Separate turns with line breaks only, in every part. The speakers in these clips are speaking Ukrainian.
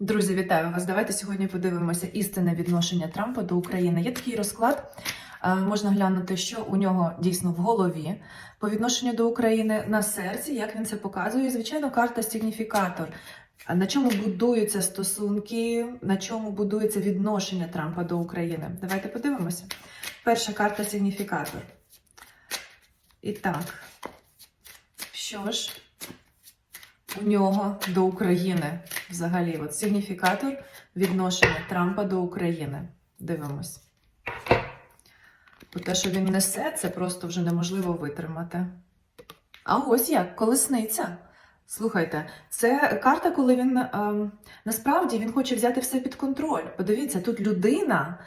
Друзі, вітаю вас. Давайте сьогодні подивимося істинне відношення Трампа до України. Є такий розклад. е, Можна глянути, що у нього дійсно в голові по відношенню до України на серці, як він це показує. Звичайно, карта сигніфікатор. На чому будуються стосунки, на чому будується відношення Трампа до України? Давайте подивимося. Перша карта сигніфікатор. І так, що ж у нього до України взагалі? От сигніфікатор відношення Трампа до України. Дивимось. Бо те, що він несе, це просто вже неможливо витримати. А ось як, колесниця. Слухайте, це карта, коли він ем, насправді він хоче взяти все під контроль. Подивіться, тут людина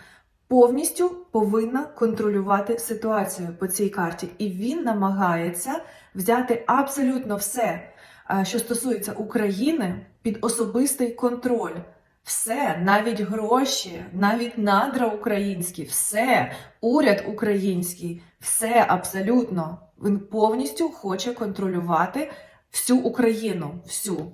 повністю повинна контролювати ситуацію по цій карті, і він намагається взяти абсолютно все, е, що стосується України, під особистий контроль. Все, навіть гроші, навіть надра українські, все, уряд український, все абсолютно. Він повністю хоче контролювати всю Україну. Всю.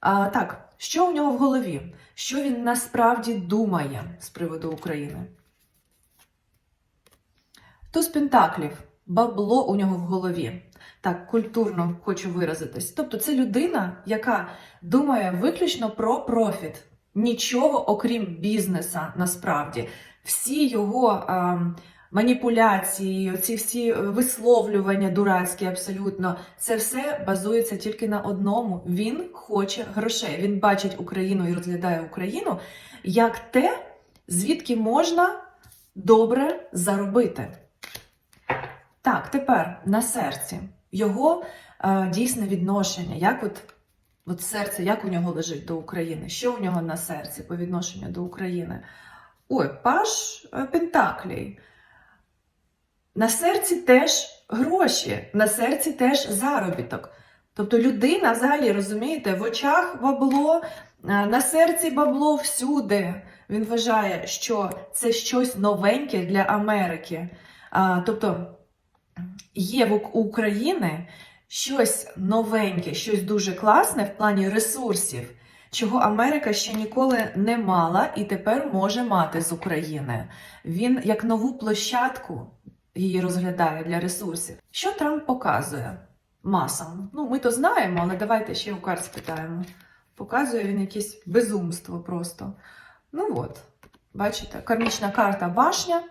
А, так, що у нього в голові? Що він насправді думає з приводу України? Туз Пентаклів. Бабло у нього в голові. Так, культурно хочу виразитись. Тобто, це людина, яка думає виключно про профіт. Нічого окрім бізнеса насправді. Всі його ем, маніпуляції, ці всі висловлювання дурацькі абсолютно, це все базується тільки на одному. Він хоче грошей. Він бачить Україну і розглядає Україну як те, звідки можна добре заробити. Так, тепер на серці. Його е, дійсне відношення, як от, от серце, як у нього лежить до України, що у нього на серці по відношенню до України? Ой, паш е, Пентаклій. На серці теж гроші, на серці теж заробіток. Тобто людина взагалі, розумієте, в очах бабло, е, на серці бабло всюди. Він вважає, що це щось новеньке для Америки. А, тобто є в України щось новеньке, щось дуже класне в плані ресурсів, чого Америка ще ніколи не мала і тепер може мати з України. Він як нову площадку її розглядає для ресурсів. Що Трамп показує масам? Ну, ми то знаємо, але давайте ще у карт спитаємо. Показує він якесь безумство просто. Ну от, бачите, кармічна карта башня.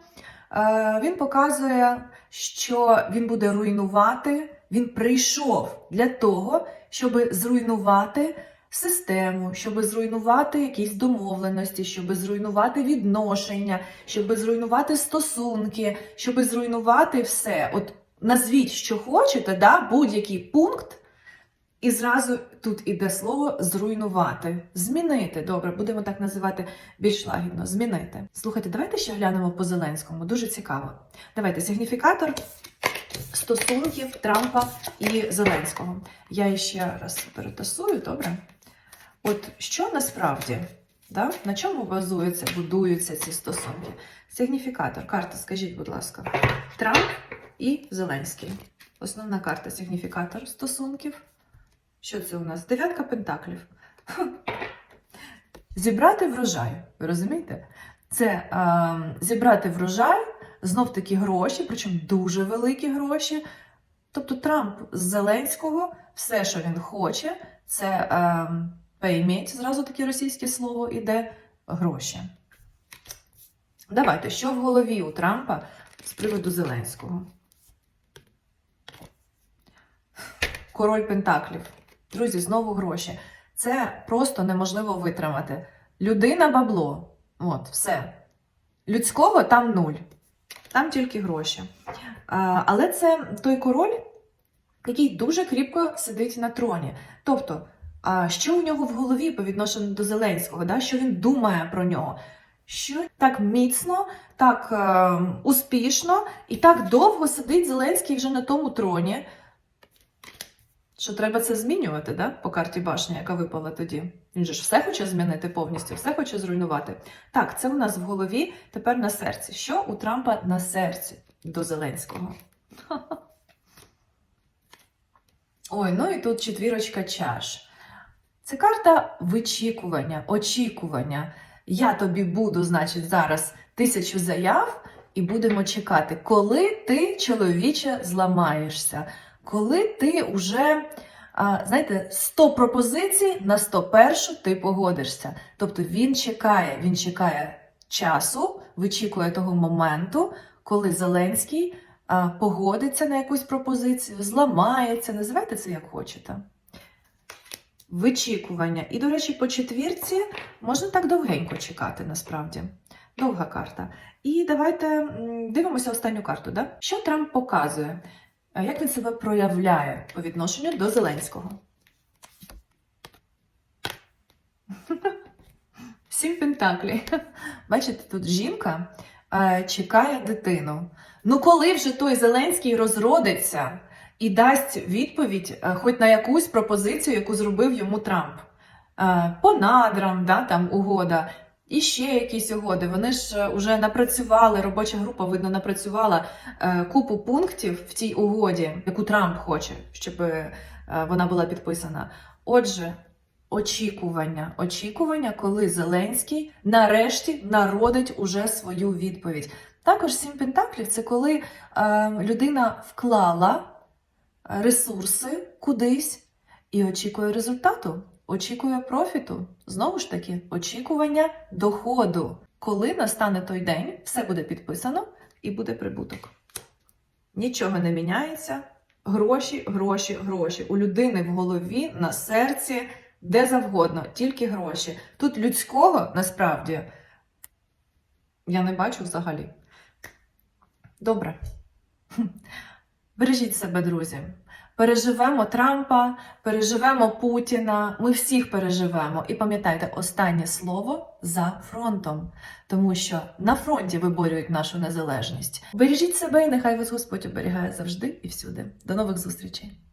Е, Він показує, що він буде руйнувати. Він прийшов для того, щоб зруйнувати систему, щоб зруйнувати якісь домовленості, щоб зруйнувати відношення, щоб зруйнувати стосунки, щоб зруйнувати все. От назвіть, що хочете, да, будь-який пункт. І зразу тут іде слово зруйнувати, змінити. Добре, будемо так називати більш лагідно. Змінити. Слухайте, давайте ще глянемо по Зеленському. Дуже цікаво. Давайте сигніфікатор стосунків Трампа і Зеленського. Я ще раз перетасую, добре? От що насправді, да? на чому базуються, будуються ці стосунки? Сигніфікатор. Карта, скажіть, будь ласка, Трамп і Зеленський. Основна карта сигніфікатор стосунків. Що це у нас? Дев'ятка пентаклів. Зібрати врожай. Ви розумієте? Це е, зібрати врожай, знов таки гроші, причому дуже великі гроші. Тобто Трамп з Зеленського, все, що він хоче, це е, пейміть, зразу таке російське слово іде гроші. Давайте, що в голові у Трампа з приводу Зеленського? Король Пентаклів. Друзі, знову гроші. Це просто неможливо витримати. Людина бабло. От, все. Людського там нуль. Там тільки гроші. А, але це той король, який дуже кріпко сидить на троні. Тобто, а, що у нього в голові по відношенню до Зеленського, да? що він думає про нього? Що так міцно, так е, успішно і так довго сидить Зеленський вже на тому троні, що треба це змінювати, да? по карті башні, яка випала тоді. Він же ж все хоче змінити повністю, все хоче зруйнувати. Так, це у нас в голові, тепер на серці. Що у Трампа на серці до Зеленського? Ой, ну і тут четвірочка чаш. Це карта вичікування, очікування. Я тобі буду, значить, зараз тисячу заяв, і будемо чекати, коли ти, чоловіче, зламаєшся, коли ти вже, а, знаєте, 100 пропозицій на 101 ти погодишся. Тобто він чекає, він чекає часу, вичікує того моменту, коли Зеленський а, погодиться на якусь пропозицію, зламається, називайте це як хочете. Вичікування. І, до речі, по четвірці можна так довгенько чекати, насправді. Довга карта. І давайте дивимося останню карту. Да? Що Трамп показує? Як він себе проявляє по відношенню до Зеленського? Сім пентаклей. Бачите, тут жінка е, чекає дитину. Ну, коли вже той Зеленський розродиться і дасть відповідь е, хоч на якусь пропозицію, яку зробив йому Трамп. Е, по надрам, да, там угода, і ще якісь угоди. Вони ж вже напрацювали, робоча група, видно, напрацювала е, купу пунктів в тій угоді, яку Трамп хоче, щоб е, вона була підписана. Отже, очікування, очікування, коли Зеленський нарешті народить уже свою відповідь. Також сім пентаклів це коли е, людина вклала е, ресурси кудись і очікує результату, очікує профіту. Знову ж таки, очікування доходу. Коли настане той день, все буде підписано і буде прибуток. Нічого не міняється. Гроші, гроші, гроші. У людини в голові, на серці, де завгодно, тільки гроші. Тут людського насправді я не бачу взагалі. Добре. Бережіть себе, друзі. Переживемо Трампа, переживемо Путіна. Ми всіх переживемо. І пам'ятайте, останнє слово за фронтом, тому що на фронті виборюють нашу незалежність. Бережіть себе і нехай вас Господь оберігає завжди і всюди. До нових зустрічей!